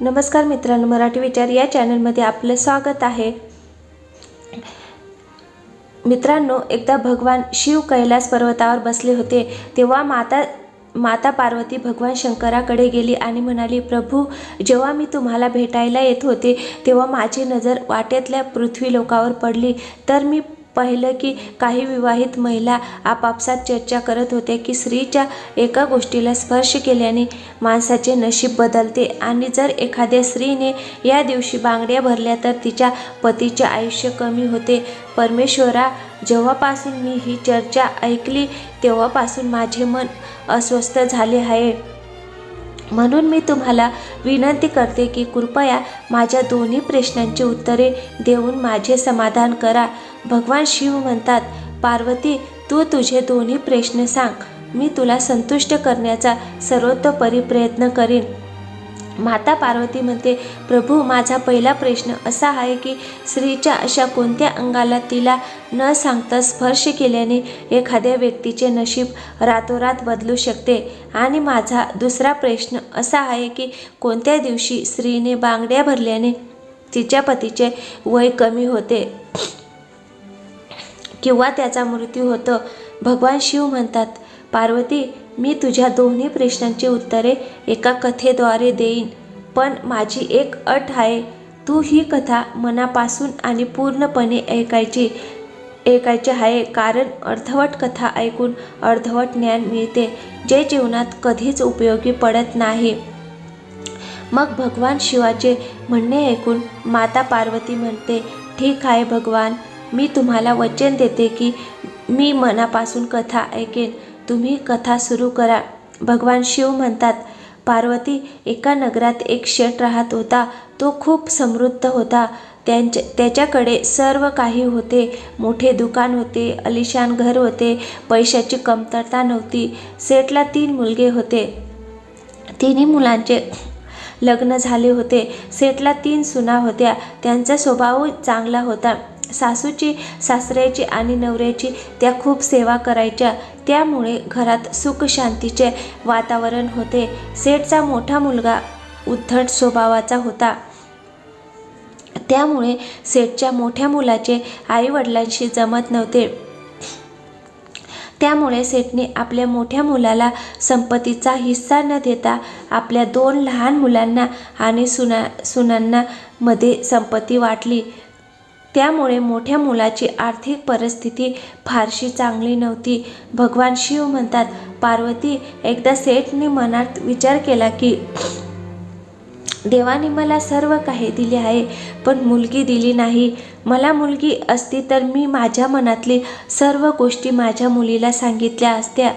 नमस्कार मित्रांनो मराठी विचार या चॅनलमध्ये आपलं स्वागत आहे. मित्रांनो एकदा भगवान शिव कैलास पर्वतावर बसले होते तेव्हा माता माता पार्वती भगवान शंकराकडे गेली आणि म्हणाली प्रभू जेव्हा मी तुम्हाला भेटायला येत होते तेव्हा माझी नजर वाटेतल्या पृथ्वी लोकावर पडली तर मी पाहिलं की काही विवाहित महिला आपापसात चर्चा करत होत्या की स्त्रीच्या एका गोष्टीला स्पर्श केल्याने माणसाचे नशीब बदलते आणि जर एखाद्या स्त्रीने या दिवशी बांगड्या भरल्या तर तिच्या पतीचे आयुष्य कमी होते. परमेश्वरा जेव्हापासून मी ही चर्चा ऐकली तेव्हापासून माझे मन अस्वस्थ झाले आहे. म्हणून मी तुम्हाला विनंती करते की कृपया माझ्या दोन्ही प्रश्नांची उत्तरे देऊन माझे समाधान करा. भगवान शिव म्हणतात पार्वती तू तुझे दोन्ही प्रश्न सांग. मी तुला संतुष्ट करण्याचा सर्वतोपरी प्रयत्न करीन. माता पार्वती म्हणते प्रभू माझा पहिला प्रश्न असा आहे की स्त्रीच्या अशा कोणत्या अंगाला तिला न सांगता स्पर्श केल्याने एखाद्या व्यक्तीचे नशीब रातोरात बदलू शकते? आणि माझा दुसरा प्रश्न असा आहे की कोणत्या दिवशी स्त्रीने बांगड्या भरल्याने तिच्या पतीचे वय कमी होते? किंवा त्याचा मृत्यू होतो. भगवान शिव म्हणतात पार्वती मी तुझ्या दोन्ही प्रश्नांची उत्तरे एका कथेद्वारे देईन. पण माझी एक अट आहे. तू ही कथा मनापासून आणि पूर्णपणे ऐकायची ऐकायची आहे. कारण अर्धवट कथा ऐकून अर्धवट ज्ञान मिळते जे जीवनात कधीच उपयोगी पडत नाही. मग भगवान शिवाचे म्हणणे ऐकून माता पार्वती म्हणते ठीक आहे भगवान मी तुम्हाला वचन देते की मी मनापासून कथा ऐकेन. तुम्ही कथा सुरू करा. भगवान शिव म्हणतात पार्वती एका नगरात एक शेठ राहत होता. तो खूप समृद्ध होता. त्यांच्या त्याच्याकडे सर्व काही होते. मोठे दुकान होते अलिशान घर होते पैशाची कमतरता नव्हती. सेठला तीन मुलगे होते. तिन्ही मुलांचे लग्न झाले होते. सेठला तीन सुना होत्या. त्यांचा स्वभाव चांगला होता. सासूची सासऱ्याची आणि नवऱ्याची त्या खूप सेवा करायच्या. त्यामुळे घरात सुखशांतीचे वातावरण होते. सेठचा मोठा मुलगा उद्धट स्वभावाचा होता. त्यामुळे सेठच्या मोठ्या मुलाचे आईवडिलांशी जमत नव्हते. त्यामुळे सेठने आपल्या मोठ्या मुलाला संपत्तीचा हिस्सा न देता आपल्या दोन लहान मुलांना आणि सुना सुनांना मध्ये संपत्ती वाटली. त्यामुळे मोठ्या मुलाची आर्थिक परिस्थिती फारशी चांगली नव्हती. भगवान शिव म्हणतात पार्वती एकदा सेठने मनात विचार केला की देवाने मला सर्व काही दिले आहे पण मुलगी दिली नाही. मला मुलगी असती तर मी माझ्या मनातली सर्व गोष्टी माझ्या मुलीला सांगितल्या असत्या.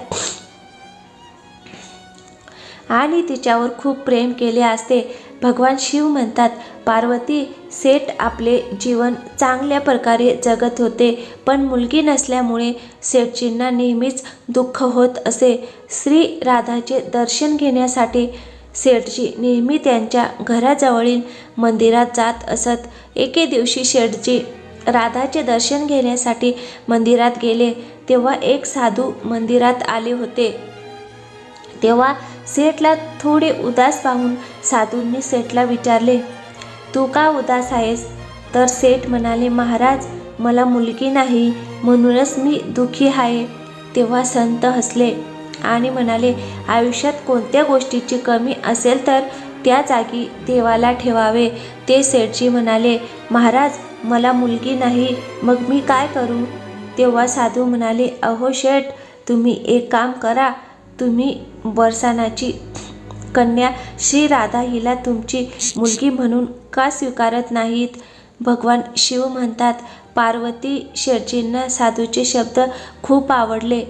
आणि तिच्यावर खूप प्रेम केले असते. भगवान शिव म्हणतात पार्वती सेठ आपले जीवन चांगल्या प्रकारे जगत होते पण मुलगी नसल्यामुळे सेठजींना नेहमीच दुःख होत असे. श्री राधाचे दर्शन घेण्यासाठी सेठजी नेहमी त्यांच्या घराजवळील मंदिरात जात असत. एके दिवशी शेठजी राधाचे दर्शन घेण्यासाठी मंदिरात गेले. तेव्हा एक साधू मंदिरात आले होते. तेव्हा सेठला थोडे उदास पाहून साधूंनी सेठला विचारले तू का उदास आहेस? तर सेठ म्हणाले महाराज मला मुलगी नाही म्हणूनच मी दुःखी आहे. तेव्हा संत हसले आणि म्हणाले आयुष्यात कोणत्या गोष्टीची कमी असेल तर त्या जागी देवाला ठेवावे. ते सेठजी म्हणाले महाराज मला मुलगी नाही मग मी काय करू? तेव्हा साधू म्हणाले अहो शेठ तुम्ही एक काम करा तुम्ही बरसानाची कन्या श्री राधा हिला तुमची मुलगी म्हणून का स्वीकारत नाहीत? भगवान शिव म्हणतात पार्वती शेठजींना साधूचे शब्द खूप आवडले.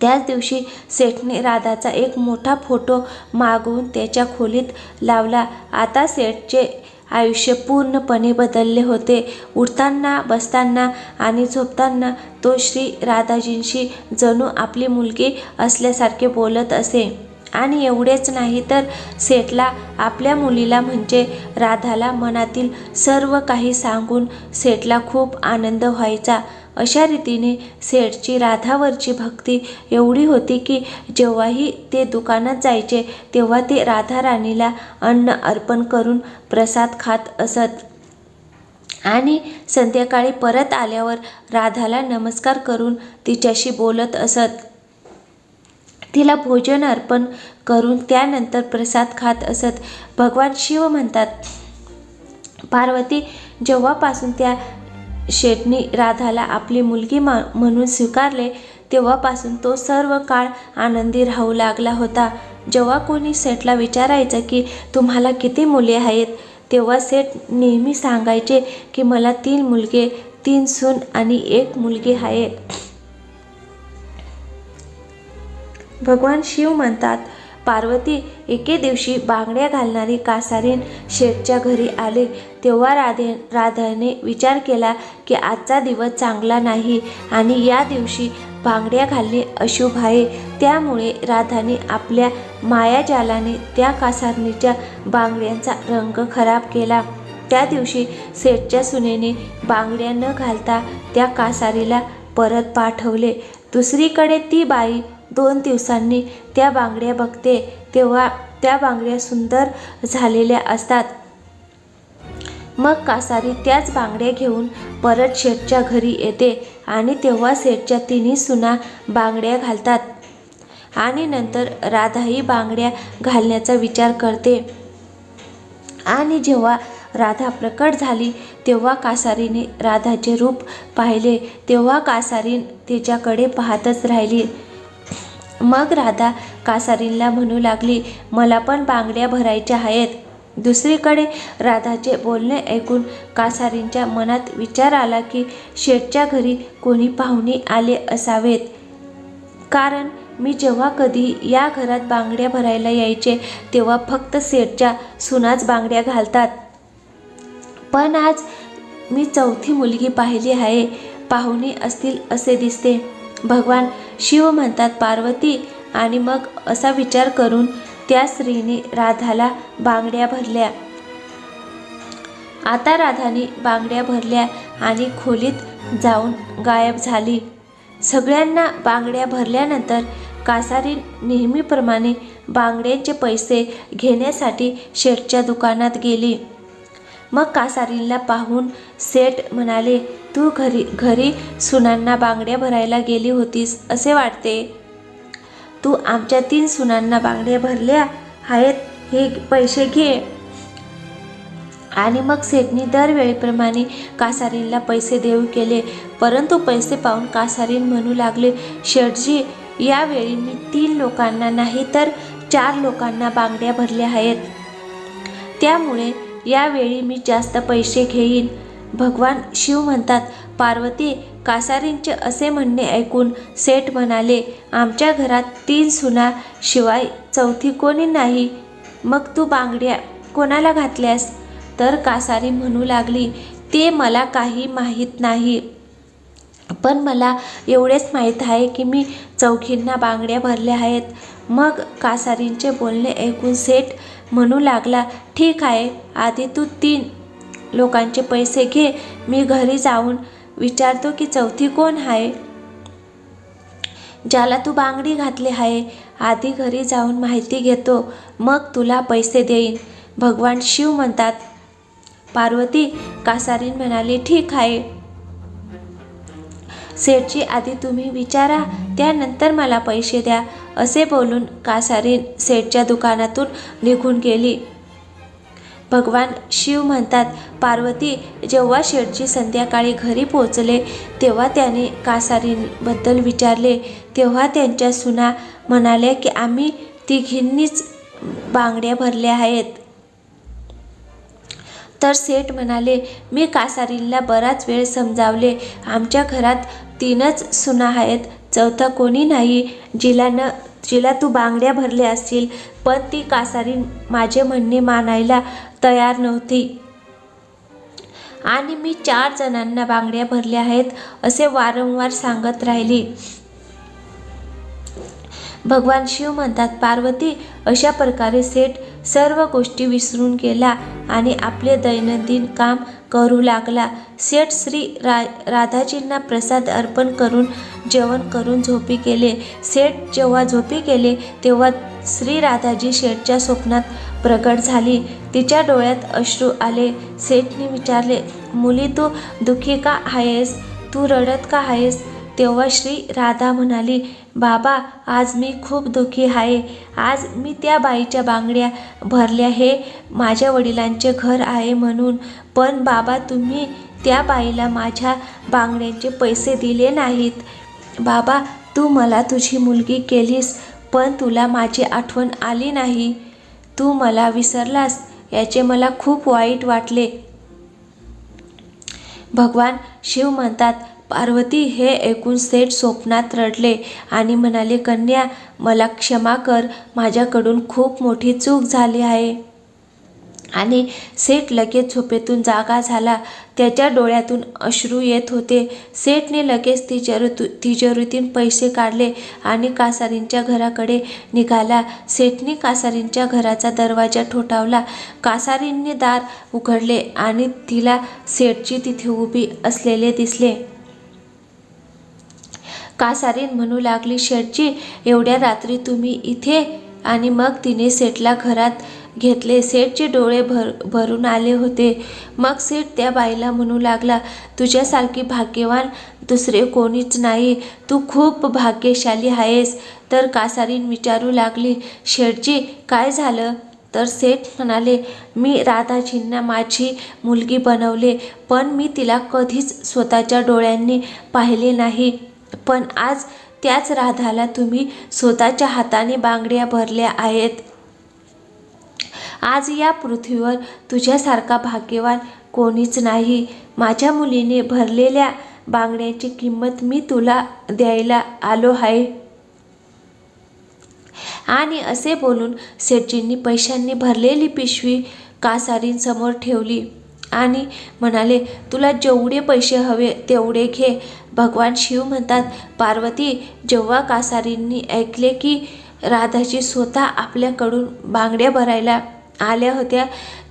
त्याच दिवशी सेठने राधाचा एक मोठा फोटो मागवून त्याच्या खोलीत लावला. आता सेठचे आयुष्य पूर्णपणे बदलले होते. उठताना बसताना आणि झोपताना तो श्री राधाजींशी जणू आपली मुलगी असल्यासारखे बोलत असे. आणि एवढेच नाही तर सेठला आपल्या मुलीला म्हणजे राधाला मनातील सर्व काही सांगून सेठला खूप आनंद व्हायचा. अशा रीतीने सेठची राधावरची भक्ती एवढी होती की जेव्हाही ते दुकानात जायचे तेव्हा ते राधा राणीला अन्न अर्पण करून प्रसाद खात असत. आणि संध्याकाळी परत आल्यावर राधाला नमस्कार करून तिच्याशी बोलत असत. तिला भोजन अर्पण करून त्यानंतर प्रसाद खात असत. भगवान शिव म्हणतात पार्वती जेव्हापासून त्या शेठनी राधाला आपली मुलगी मा म्हणून स्वीकारले तेव्हापासून तो सर्व काळ आनंदी राहू लागला होता. जेव्हा कोणी सेठला विचारायचं की तुम्हाला किती मुले आहेत? तेव्हा सेठ नेहमी सांगायचे की मला तीन मुलगे तीन सून आणि एक मुलगी आहे भगवान शिव म्हणतात पार्वती एके दिवशी बांगड्या घालणारी कासारीन शेठच्या घरी आले. तेव्हा राधे राधाने विचार केला की आजचा दिवस चांगला नाही आणि या दिवशी बांगड्या घालणे अशुभ आहे. त्यामुळे राधाने आपल्या मायाजालाने त्या कासारणीच्या बांगड्यांचा रंग खराब केला. त्या दिवशी सेठच्या सुनेने बांगड्या न घालता त्या कासारीला परत पाठवले. दुसरीकडे ती बाई दोन दिवसांनी त्या बांगड्या बघते तेव्हा त्या बांगड्या सुंदर झालेल्या असतात. मग कासारी त्याच बांगड्या घेऊन परत शेठच्या घरी येते आणि तेव्हा शेठच्या तिन्ही सुना बांगड्या घालतात आणि नंतर राधाही बांगड्या घालण्याचा विचार करते. आणि जेव्हा राधा प्रकट झाली तेव्हा कासारीने राधाचे रूप पाहिले तेव्हा कासारी तिच्याकडे पाहतच राहिली. मग राधा कासारींला म्हणू लागली मला पण बांगड्या भरायच्या आहेत. दुसरीकडे राधाचे बोलणे ऐकून कासारींच्या मनात विचार आला की शेठच्या घरी कोणी पाहुणे आले असावेत. कारण मी जेव्हा कधी या घरात बांगड्या भरायला यायचे तेव्हा फक्त सेठच्या सुनाच बांगड्या घालतात. पण आज मी चौथी मुलगी पाहिली आहे. पाहुणे असतील असे दिसते. भगवान शिव म्हणतात पार्वती आणि मग असा विचार करून त्या स्त्रीने राधाला बांगड्या भरल्या. आता राधाने बांगड्या भरल्या आणि खोलीत जाऊन गायब झाली. सगळ्यांना बांगड्या भरल्यानंतर कासारी नेहमीप्रमाणे बांगड्यांचे पैसे घेण्यासाठी शेठच्या दुकानात गेली. मग कासारींला पाहून सेठ म्हणाले तू घरी घरी सुनांना बांगड्या भरायला गेली होतीस असे वाटते. तू आमच्या तीन सुनांना बांगड्या भरल्या आहेत हे पैसे घे. आणि मग सेठनी दरवेळीप्रमाणे कासारींला पैसे देऊ केले. परंतु पैसे पाहून कासारीन म्हणू लागले शेठजी यावेळी मी तीन लोकांना नाही तर चार लोकांना बांगड्या भरल्या आहेत. त्यामुळे यावेळी मी जास्त पैसे घेईन. भगवान शिव म्हणतात पार्वती कासारींचे असे म्हणणे ऐकून सेठ म्हणाले आमच्या घरात तीन सुना शिवाय चौथी कोणी नाही. मग तू बांगड्या कोणाला घातल्यास? तर कासारी म्हणू लागली ते मला काही माहीत नाही. पण मला एवढेच माहीत आहे की मी चौघींना बांगड्या भरल्या आहेत. मग कासारींचे बोलणे ऐकून सेठ म्हणू लागला ठीक आहे आधी तू तीन लोकांचे पैसे घे मी घरी जाऊन विचारतो की चौथी कोण आहे? ज्याला तू बांगडी घातली आहे आधी घरी जाऊन माहिती घेतो मग तुला पैसे देईन. भगवान शिव म्हणतात पार्वती कासारीन म्हणाली ठीक आहे. सेठची आधी तुम्ही विचारा त्यानंतर मला पैसे द्या असे बोलून कासारीन सेठच्या दुकानातून निघून गेली. भगवान शिव म्हणतात पार्वती जेव्हा शेठजी संध्याकाळी घरी पोचले तेव्हा त्याने कासारींबद्दल विचारले. तेव्हा त्यांच्या सुना म्हणाल्या की आम्ही तिघींनीच बांगड्या भरल्या आहेत. तर सेठ म्हणाले मी कासारीला बराच वेळ समजावले. आमच्या घरात तीनच सुना आहेत. चौथा कोणी नाही. जिला न जिला तू बांगड्या भरल्या असतील पण ती कासारी माझे म्हणणे मानायला तयार नव्हती. आणि मी चार जणांना बांगड्या भरल्या आहेत असे वारंवार सांगत राहिली. भगवान शिव म्हणतात पार्वती अशा प्रकारे सेठ सर्व गोष्टी विसरून गेला आणि आपले दैनंदिन काम करू लागला. सेठ श्री रा राधाजींना प्रसाद अर्पण करून जेवण करून झोपी गेले. सेठ जेव्हा झोपी गेले तेव्हा श्री राधाजी शेठच्या स्वप्नात प्रकट झाली. तिच्या डोळ्यात अश्रू आले. सेठने विचारले मुली तू दुःखी का आहेस? तू रडत का आहेस? तेव्हा श्री राधा म्हणाली बाबा आज मी खूप दुःखी आहे. आज मी त्या बाईच्या बांगड्या भरल्या हे माझ्या वडिलांचे घर आहे म्हणून. पण बाबा तुम्ही त्या बाईला माझ्या बांगड्यांचे पैसे दिले नाहीत. बाबा तू मला तुझी मुलगी केलीस पण तुला माझी आठवण आली नाही. तू मला विसरलास याचे मला खूप वाईट वाटले. भगवान शिव म्हणतात पार्वती हे ऐकून सेठ स्वप्नात रडले आणि म्हणाले कन्या मला क्षमा कर. माझ्याकडून खूप मोठी चूक झाली आहे. आणि सेठ लगेच झोपेतून जागा झाला. त्याच्या डोळ्यातून अश्रू येत होते. सेठने लगेच तिजोरीतू तिजोरीतून पैसे काढले आणि कासारींच्या घराकडे निघाला. सेठने कासारींच्या घराचा दरवाजा ठोठावला. कासारींनी दार उघडले आणि तिला सेठची तिथे उभी असलेले दिसले. कासारीन म्हणू लागली शेटजी एवढ्या रात्री तुम्ही इथे आणि मग तिने सेठला घरात घेतले. सेठचे डोळे भर भरून आले होते. मग सेठ त्या बाईला म्हणू लागला तुझ्यासारखी भाग्यवान दुसरे कोणीच नाही. तू खूप भाग्यशाली आहेस तर कासारीन विचारू लागली शेठजी काय झालं तर सेठ म्हणाले मी राधाजींना माझी मुलगी बनवले पण मी तिला कधीच स्वतःच्या डोळ्यांनी पाहिले नाही. पण आज त्याच राधाला तुम्ही स्वतःच्या हाताने बांगड्या भरल्या आहेत. आज या पृथ्वीवर तुझ्यासारखा भाग्यवान कोणीच नाही. माझ्या मुलीने भरलेल्या बांगड्याची किंमत मी तुला द्यायला आलो आहे. आणि असे बोलून सेठजींनी पैशांनी भरलेली पिशवी कासारींसमोर ठेवली. आणि म्हणाले तुला जेवढे पैसे हवे तेवढे घे. भगवान शिव म्हणतात पार्वती जेव्हा कासारींनी ऐकले की राधाजी स्वतः आपल्याकडून बांगड्या भरायला आल्या होत्या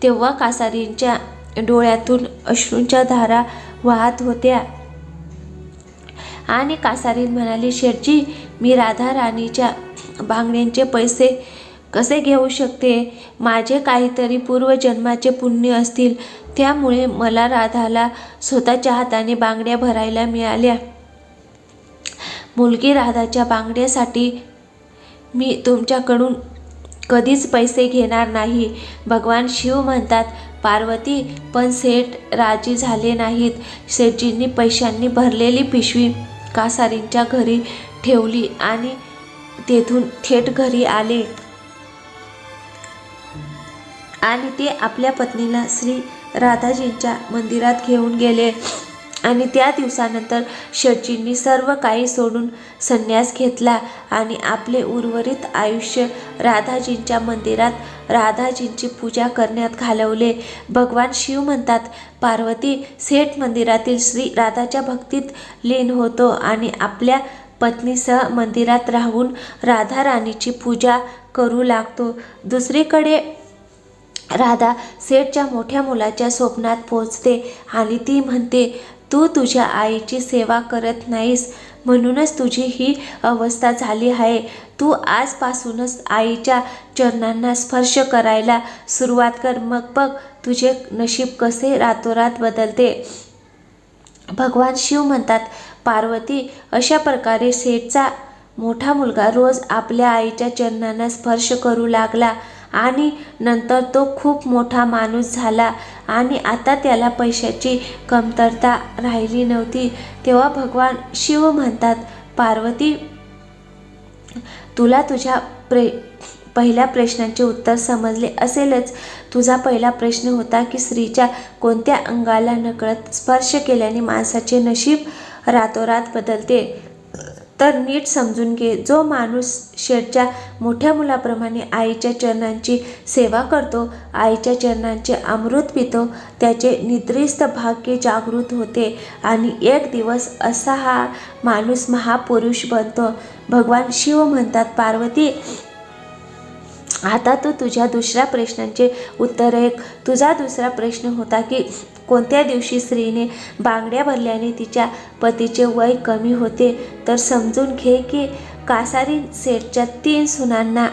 तेव्हा कासारींच्या डोळ्यातून अश्रूंच्या धारा वाहत होत्या. आणि कासारीन म्हणाली शेठजी मी राधा राणीच्या बांगड्यांचे पैसे कसे घेऊ शकते? माझे काहीतरी पूर्वजन्माचे पुण्य असतील त्यामुळे मला राधाला स्वतःच्या हाताने बांगड्या भरायला मिळाल्या. मुलगी राधाच्या बांगड्यासाठी मी तुमच्याकडून कधीच पैसे घेणार नाही. भगवान शिव म्हणतात पार्वती पण सेठ राजी झाले नाहीत. सेठजींनी पैशांनी भरलेली पिशवी कासारींच्या घरी ठेवली आणि तेथून थेट घरी आले. आणि ते आपल्या पत्नीला श्री राधाजींच्या मंदिरात घेऊन गेले. आणि त्या दिवसानंतर शचींनी सर्व काही सोडून संन्यास घेतला आणि आपले उर्वरित आयुष्य राधाजींच्या मंदिरात राधाजींची पूजा करण्यात घालवले. भगवान शिव म्हणतात पार्वती सेठ मंदिरातील श्री राधाच्या भक्तीत लीन होतो आणि आपल्या पत्नीसह मंदिरात राहून राधा राणीची पूजा करू लागतो. दुसरीकडे राधा सेठच्या मोठ्या मुलाच्या स्वप्नात पोचते आणि ती म्हणते तू तुझ्या आईची सेवा करत नाहीस. म्हणूनच तुझी ही अवस्था झाली आहे. तू आजपासूनच आईच्या चरणांना स्पर्श करायला सुरुवात कर. मग बघ तुझे नशीब कसे रातोरात बदलते. भगवान शिव म्हणतात पार्वती अशा प्रकारे सेठचा मोठा मुलगा रोज आपल्या आईच्या चरणांना स्पर्श करू लागला. आणि नंतर तो खूप मोठा माणूस झाला आणि आता त्याला पैशाची कमतरता राहिली नव्हती. तेव्हा भगवान शिव म्हणतात पार्वती तुला तुझ्या प्रे पहिल्या प्रश्नाचे उत्तर समजले असेलच. तुझा पहिला प्रश्न होता की स्त्रीच्या कोणत्या अंगाला नकळत स्पर्श केल्याने माणसाचे नशीब रातोरात बदलते. तर नीट समजून घे. जो माणूस शेठच्या मोठ्या मुलाप्रमाणे आईच्या चरणांची सेवा करतो आईच्या चरणांचे अमृत पितो त्याचे निद्रिस्त भाग्य जागृत होते आणि एक दिवस असा हा माणूस महापुरुष बनतो. भगवान शिव म्हणतात पार्वती आता तू तुझ्या दुसऱ्या प्रश्नांचे उत्तर एक तुझा दुसरा प्रश्न होता की कोणत्या दिवशी स्त्रीने बांगड्या भरल्याने तिच्या पतीचे वय कमी होते तर समजून घे की कासारी सेठच्या तीन सुनांना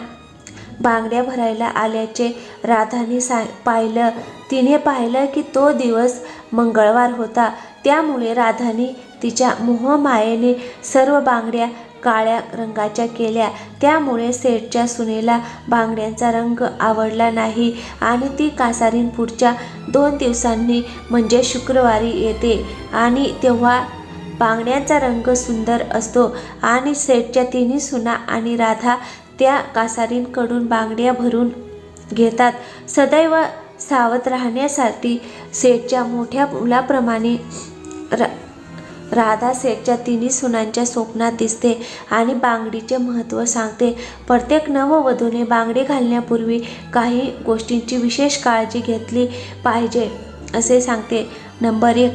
बांगड्या भरायला आल्याचे राधाने सा पाहिलं. तिने पाहिलं की तो दिवस मंगळवार होता. त्यामुळे राधाने तिच्या मोहमायेने सर्व बांगड्या काळ्या रंगाच्या केल्या. त्यामुळे सेठच्या सुनेला बांगड्यांचा रंग आवडला नाही आणि ती कासारीन पुढच्या दोन दिवसांनी म्हणजे शुक्रवारी येते. आणि तेव्हा बांगड्यांचा रंग सुंदर असतो आणि सेठच्या तिन्ही सुना आणि राधा त्या कासारींकडून बांगड्या भरून घेतात. सदैव सावध राहण्यासाठी सेठच्या मोठ्या मुलाप्रमाणे रा राधा सेठच्या तिन्ही सुनांच्या स्वप्नात दिसते आणि बांगडीचे महत्त्व सांगते. प्रत्येक नववधूने बांगडी घालण्यापूर्वी काही गोष्टींची विशेष काळजी घेतली पाहिजे असे सांगते. नंबर एक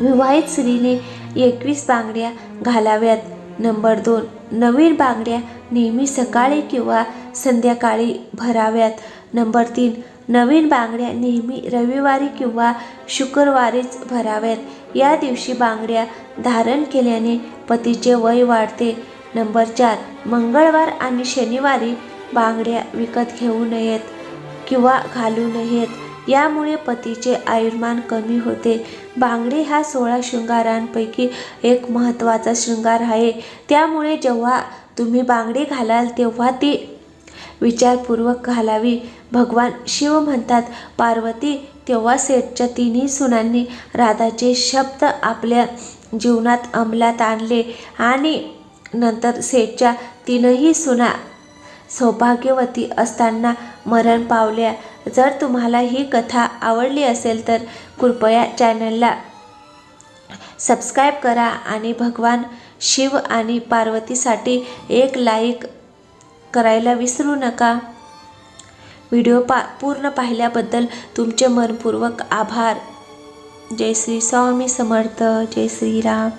विवाहित स्त्रीने एकवीस बांगड्या घालाव्यात. नंबर दोन नवीन बांगड्या नेहमी सकाळी किंवा संध्याकाळी भराव्यात. नंबर तीन नवीन बांगड्या नेहमी रविवारी किंवा शुक्रवारीच भराव्यात. या दिवशी बांगड्या धारण केल्याने पतीचे वय वाढते. नंबर चार मंगळवार आणि शनिवारी बांगड्या विकत घेऊ नयेत किंवा घालू नयेत. यामुळे पतीचे आयुर्मान कमी होते. बांगडी हा सोळा शृंगारांपैकी एक महत्त्वाचा शृंगार आहे. त्यामुळे जेव्हा तुम्ही बांगडी घालाल तेव्हा ती विचारपूर्वक घालावी. भगवान शिव म्हणतात पार्वती तेव्हा सेठच्या तिन्ही सुनांनी राधाचे शब्द आपल्या जीवनात अंमलात आणले आणि नंतर सेठच्या तीनही सुना सौभाग्यवती असताना मरण पावल्या. जर तुम्हाला ही कथा आवडली असेल तर कृपया चॅनलला सबस्क्राईब करा आणि भगवान शिव आणि पार्वतीसाठी एक लाईक करायला विसरू नका. व्हिडिओ पा पूर्ण पाहिल्याबद्दल तुमचे मनपूर्वक आभार. जय श्री स्वामी समर्थ जय श्रीराम.